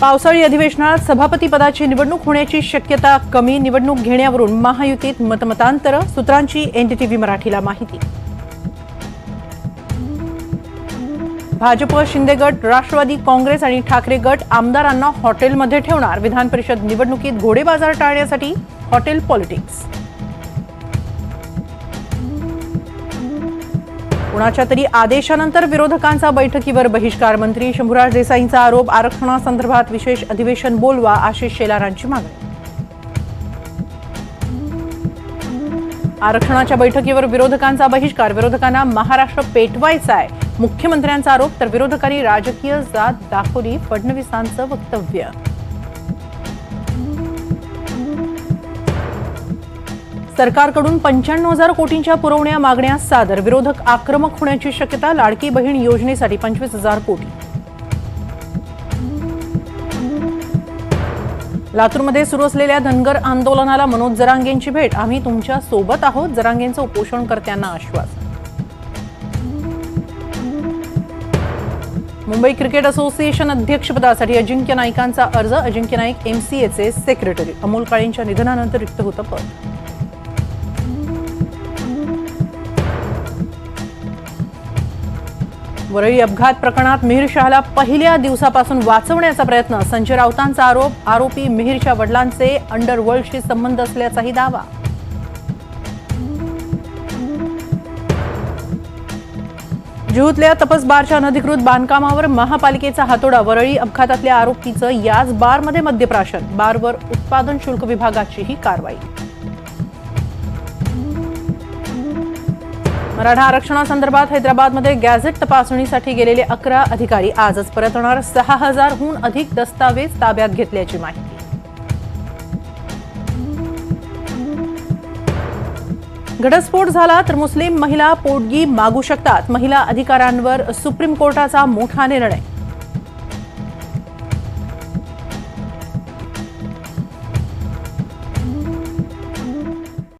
पावसाळी अधिवेशनात सभापती पदाची निवडणूक होण्याची शक्यता कमी निवडणूक घेण्यावरून महायुतीत मतमतांतर सूत्रांची एनडीटीव्ही मराठीला माहिती. भाजप शिंदे गट राष्ट्रवादी काँग्रेस आणि ठाकरे गट आमदारांना हॉटेलमध्ये ठेवणार. विधान परिषद निवडणुकीत घोडेबाजार टाळण्यासाठी हॉटेल पॉलिटिक्स. कुणाच्या तरी आदेशानंतर विरोधकांचा बैठकीवर बहिष्कार मंत्री शंभूराज देसाईंचा आरोप आरक्षणासंदर्भात विशेष अधिवेशन बोलवा आशिष शेलारांची मागणी. आरक्षणाच्या बैठकीवर विरोधकांचा बहिष्कार विरोधकांना महाराष्ट्र पेटवायचा आहे. मुख्यमंत्र्यांचा आरोप तर विरोधकांनी राजकीय जात दाखवली फडणवीसांचं वक्तव्य. सरकारकडून पंच्याण्णव हजार कोटींच्या पुरवण्या मागण्या सादर. विरोधक आक्रमक होण्याची शक्यता लाडकी बहीण योजनेसाठी पंचवीस हजार कोटी. लातूरमध्ये सुरू असलेल्या धनगर आंदोलनाला मनोज जरांगेंची भेट. आम्ही तुमच्यासोबत आहोत. जरांगेंचं उपोषणकर्त्यांना आश्वासन. मुंबई क्रिकेट असोसिएशन अध्यक्षपदासाठी अजिंक्य नाईकांचा अर्ज. अजिंक्य नाईक एमसीएचे सेक्रेटरी अमोल काळेंच्या निधनानंतर रिक्त होतं पद. वरळी अपघात प्रकरणात मिहीर शहाला पहिल्या दिवसापासून वाचवण्याचा प्रयत्न. संजय राऊतांचा आरोप आरोपी मिहीरच्या वडिलांचे अंडरवर्ल्डशी संबंध असल्याचाही दावा. जुहूतल्या तपस बारच्या अनधिकृत बांधकामावर महापालिकेचा हातोडा. वरळी अपघातातल्या आरोपीचं याच बारमध्ये मद्यप्राशन. बारवर उत्पादन शुल्क विभागाचीही कारवाई. मराठा आरक्षणासंदर्भात हैदराबादमध्ये गॅझेट तपासणीसाठी गेलेले अकरा अधिकारी आजच परत होणार सहा हजारहून अधिक दस्तावेज ताब्यात घेतल्याची माहिती. घटस्फोट झाला तर मुस्लिम महिला पोटगी मागू शकतात. महिला अधिकारांवर सुप्रीम कोर्टाचा मोठा निर्णय.